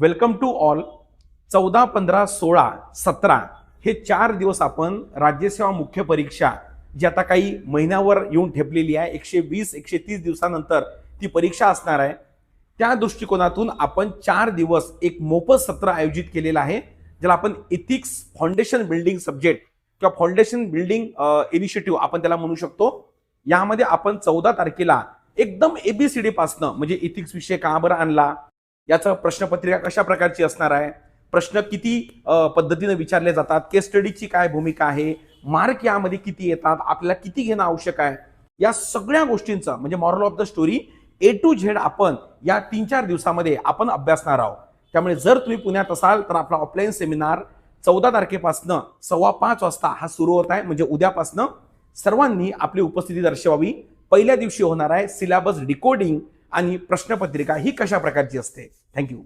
Welcome to all. चौदा पंधरा सोळा सतरा हे चार दिवस आपण राज्यसेवा मुख्य परीक्षा जी आता काही महिन्यावर येऊन ठेपलेली आहे एकशे वीस एकशे तीस दिवसानंतर ती परीक्षा असणार आहे. त्या दृष्टिकोनातून आपण चार दिवस एक मोफत सत्र आयोजित केलेलं आहे ज्याला आपण इथिक्स फाउंडेशन बिल्डिंग सब्जेक्ट किंवा फाउंडेशन बिल्डिंग इनिशिएटिव्ह आपण त्याला म्हणू शकतो. यामध्ये आपण चौदा तारखेला एकदम एबीसीडी पासनं म्हणजे इथिक्स विषय का बरं आणला? याचं प्रश्नपत्रिका कशा प्रकारची असणार आहे? प्रश्न किती पद्धतीनं पद्धतीने विचारले जातात? केस स्टडीची काय भूमिका आहे? मार्क यामध्ये किती येतात? आपल्याला किती घेणं आवश्यक आहे? या सगळ्या गोष्टींचं म्हणजे moral of the story A to Z आपण या तीन चार दिवसामध्ये आपण अभ्यासणार आहोत. त्यामुळे जर तुम्ही पुण्यात असाल तर आपला ऑफलाईन सेमिनार चौदा तारखेपासनं सव्वा पाच वाजता हा सुरू होत आहे. म्हणजे उद्यापासनं सर्वांनी आपली उपस्थिती दर्शवावी. पहिल्या दिवशी होणार आहे सिलेबस डिकोडिंग आणि प्रश्नपत्रिका ही कशा प्रकारची असते? थँक्यू